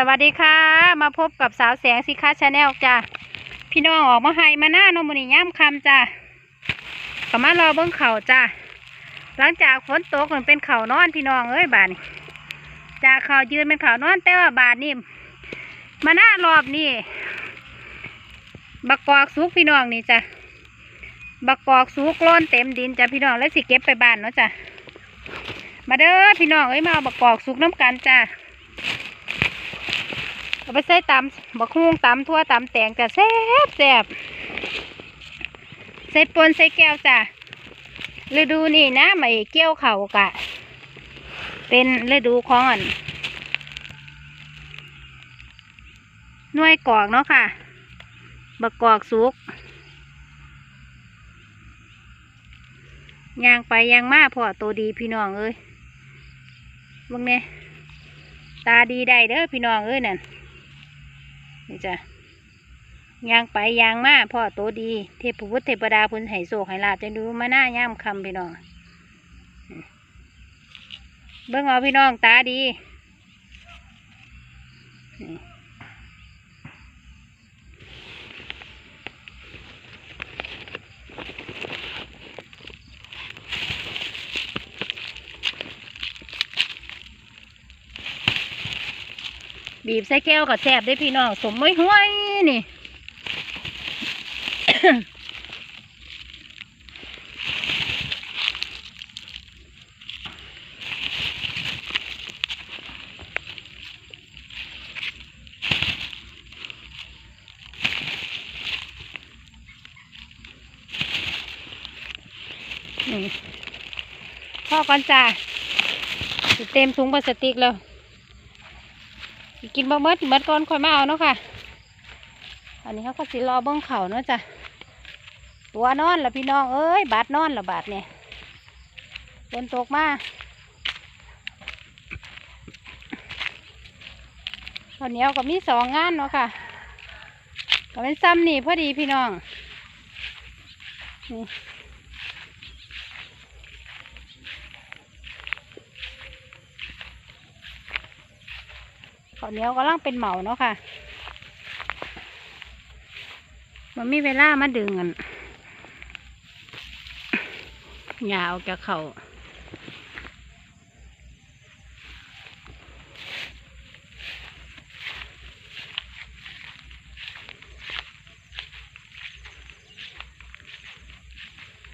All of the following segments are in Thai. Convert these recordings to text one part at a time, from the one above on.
สวัสดีค่ะ มาพบกับสาวแสงสิคะชาแนลจ้ะพี่น้องออกมาให้มาหน้าโนมอนีย่ำคำจ้ะก็มารอเบิ้งเข่าจ้ะหลังจากฝนตกเหมันเป็นเข่านอนพี่น้องเอ้ยบาดนี่จากเข่ายืนเป็นเข่านอนแต่ว่าบาดนี่มาหน้ารอบนี่บักกอกสุกพี่น้องนี่จ้ะบักกอกสุกล้นเต็มดินจ้ะพี่น้องแล้วสิเก็บไปบ้านเนาะจ้ะมาเด้อพี่น้องเอ้ยมาเอาบักกอกสุกน้ำกันจ้ะ เอาไปใส่ตำบักฮุ้งตำทั่วตำแตงจะแซ่บแซ่บใส่ปนใส่แก้วจ้ะฤดูนี่นะไม่เกี่ยวเข่ากะ เป็นฤดูของอันน่วยกอกเนาะค่ะ บักกอกสุกยางไปยางมาพอตัวดีพี่น้องเอ้ยเบิ่งเนี่ยตาดีได้เด้อพี่น้องเอ้ยนั่น นี่จ้ะยางไปยางมาพ่อโตดี เทพพุทธเทพดาพุนไห้โศกไห้ลาบจะดูมาหน้าย่ามคำพี่น้อง เบิ่งเอาพี่น้องตาดี บีบใส่แก้วกับแสบได้พี่น้องสมไม่ห้วยนี่พ่อก่อนจ้าเต็มถุงพลาสติกแล้ว กินบะเมิดเมิดก่อนค่อยมาเอาเนาะค่ะ อันนี้เขาก็สิรอเบิ้งเขาเนาะจ้ะ ตัวนอนละพี่น้องเอ้ย บาดนอนละบาดเนี่ยฝนตกมาข้าวเหนียวก็มีสองงานเนาะค่ะ ก็เป็นซ้ำนี่พอดีพี่น้อง นี่ ข้าวเหนียวกำลังเป็นเหมาเนาะค่ะมันมีเวลามาดึงกันยาวจากเขา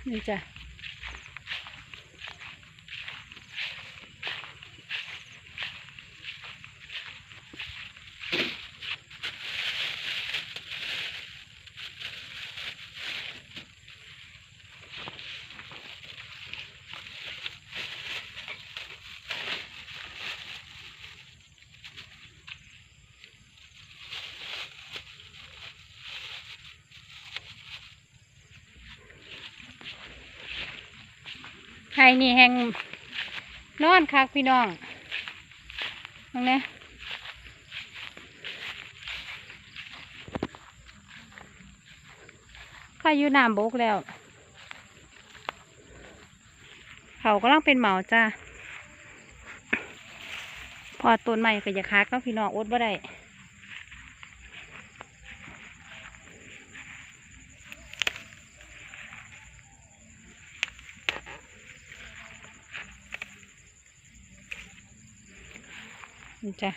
นี่จ้ะ ไห้นี่แหงนอนคักพี่น้องตรงนี้ข้าอยู่น้ำบกแล้ว เขากำลังเป็นเหมาจ้า พอต้นใหม่ก็อย่าคักเนาะพี่น้องอดบ่ได้ จ้ะ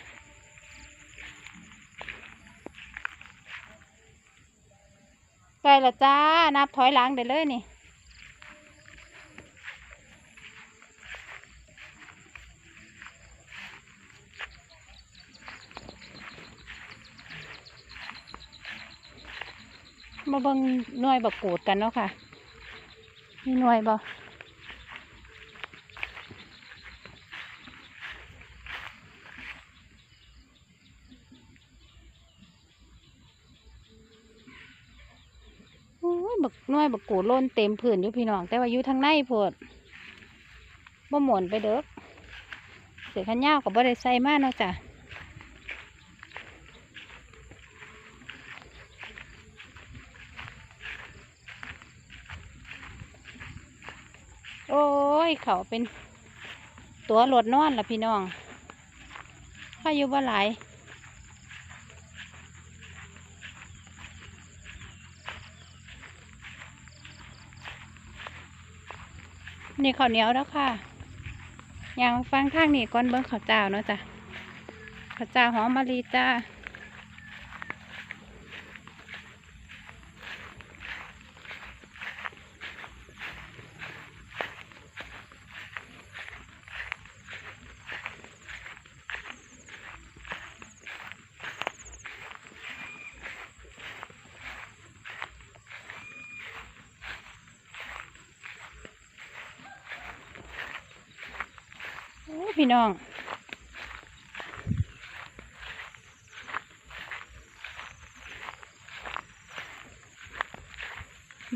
ใกล้ละจ้า นับถอยหลังได้เลยนี่มาเบิ่งหน่วยบักกูดกันเนาะค่ะ มีหน่วยบ่ บักน้อยบักกูดโล่นเต็มผืนอยู่พี่น้อง แต่ว่าอยู่ทางในโพดบ่หมุนไปเด้อเสือขันยาวกับบ่ได้ใส่มากเนาะจ้ะโอ้ย เขาเป็นตัวรถนอนล่ะพี่น้องข้าอยู่บ่หลาย นี่ข้าวเหนียวแล้วค่ะยังฟังทางนี่ก่อนเบิ้งข้าวเจ้าเนาะจ้ะข้าวเจ้าหอมมะลิจ้า พี่น้อง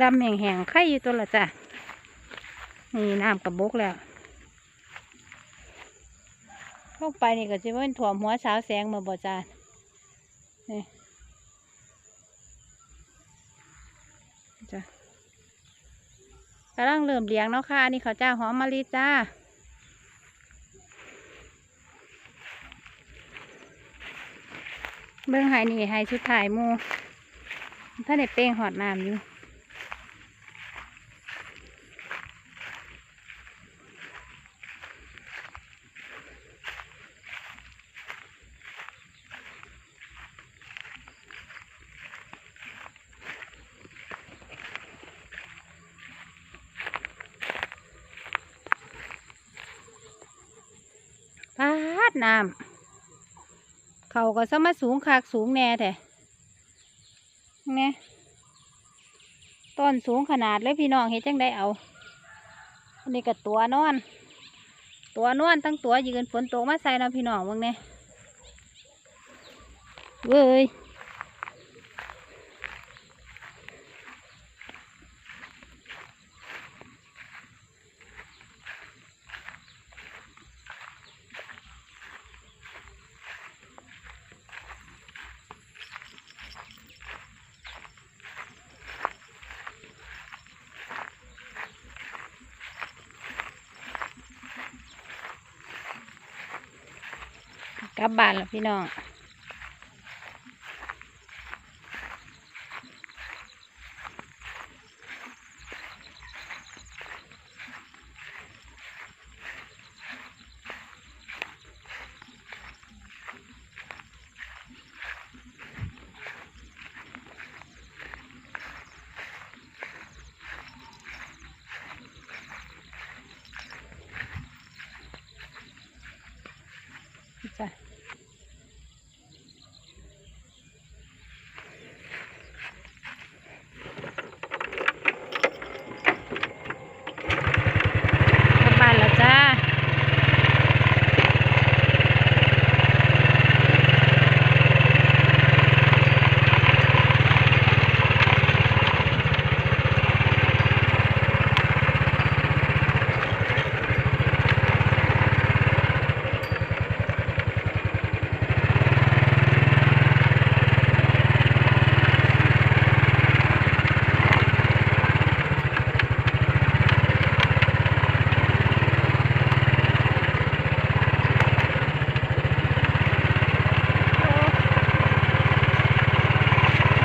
ดำแห้งๆไข่อยู่ตัวละจ้ะ นี่น้ำกระบกแล้วลงไปนี่ก็จะเป็นถั่วหัวสาวแสงมาบ่จานนี่จ้ะกำลังเริ่มเลี้ยงเนาะค่ะ นี่เขาเจ้าหอมมะลิจ้า เบิ่งไห้นี่ไห้ชุดถ่ายมูถ้าในเป้งหอดน้ำอยู่พาดน้ำ เขาก็สมาสูงคากสูงแน่แท้เนี่ยต้นสูงขนาดเลยพี่น้องเห็นจังได้เอาอันนี้ก็ตัวนอน ตัวนอนตั้งตัวยืนฝนตกมาใส่นะพี่น้องมึงเนี่ยเว้ย กลับบ้านแล้วพี่น้อง จ้ะกลับบ้านแล้วจ้า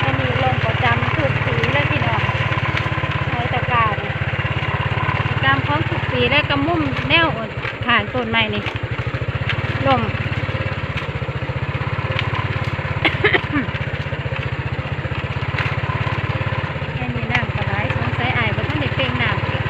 อันนี้ลงประจำทุกปีเลยพี่น้องในตะกร้าเนี่ยตามของทุกปีและกระมุ่มแนวผ่านต้นไม้นี่ ลงแค่นี้น้ำกระไรสงสัยอายบ่ท่านได้เป่งน้ำอีก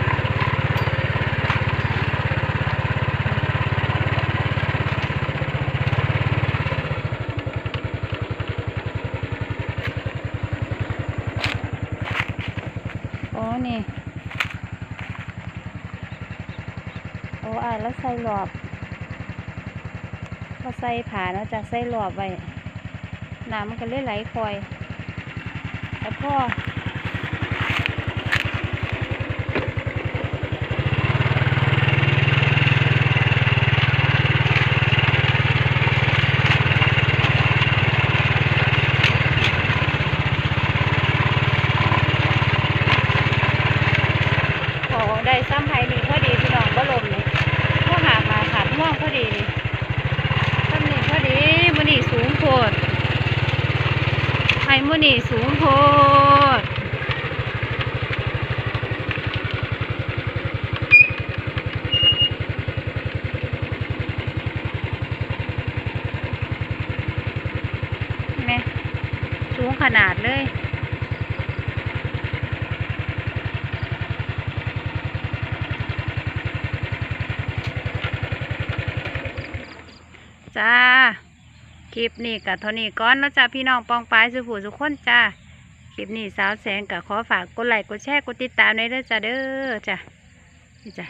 โอ้นี่ โอ้อายแล้วใส่หลอบ ขาใส่ผ่าเนาะจะใส่หลอบไว้น้ำมันก็เลยไหลคอยแล้วพ่อ มื่อนี่สูงโพดไหสูงขนาดเลยจ้า ลิปนี้กับเท่านี้ก่อนเนาะจ้าพี่น้องปองปายสุผู้สุขคนจ้าคลิปนี้สาวแสงกับขอฝากกดไลค์กดแชร์กดติดตามในเด้อจ้าเด้อจ้านี่จ้า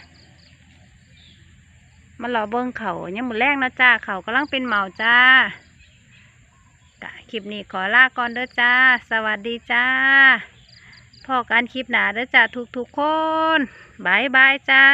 มาหล่อเบิ้งเขายังหมดแรกนะจ้าเขากำลังเป็นเหมาจ้ากะคลิปนี้ขอลาก่อนเด้อจ้า สวัสดีจ้าพอกันคลิปหนาเด้อจ้าทุกๆคนบายบายจ้า